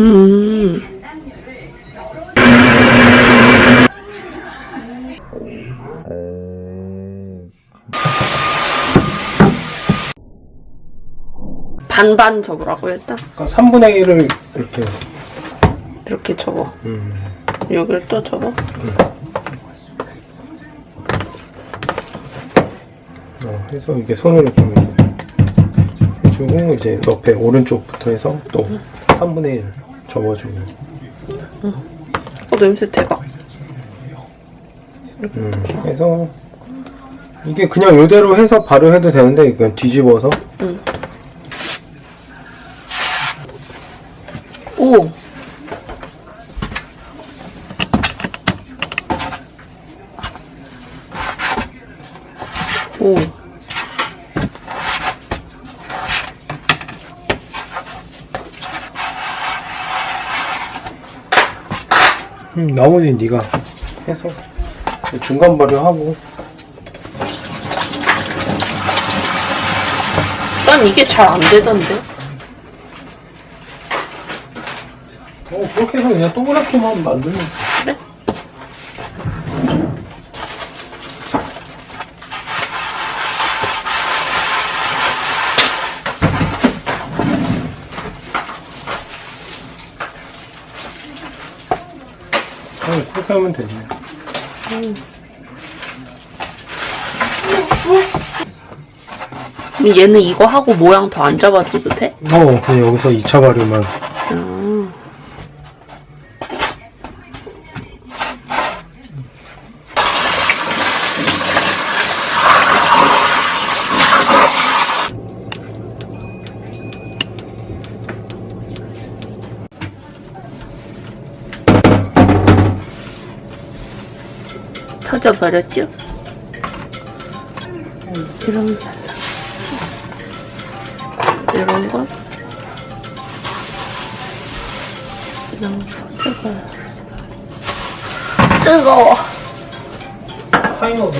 음. 반반 접으라고 일단 그러니까 3분의 1을 이렇게 이렇게 접어. 음. 여기를 또 접어. 어, 해서 이게 손으로 좀 이렇게 해주고 이제 옆에 오른쪽부터 해서 또 3분의 1 접어주고 어 냄새 대박. 음, 해서 이게 그냥 이대로 해서 바로 해도 되는데 이건 뒤집어서 오. 오. 음, 나머지 네가 해서 중간 발효하고 난 이게 잘 안 되던데. 어, 그렇게 해서 그냥 동그랗게만 만들면 돼. 그래? 어, 그렇게 하면 되네 그럼 얘는 이거 하고 모양 더 안 잡아줘도 돼? 어 그냥 여기서 2차 발효만 음. 터져버렸죠? 이러면 잘라. 이런 건 너무 뜨거워. 뜨거워. 타이머도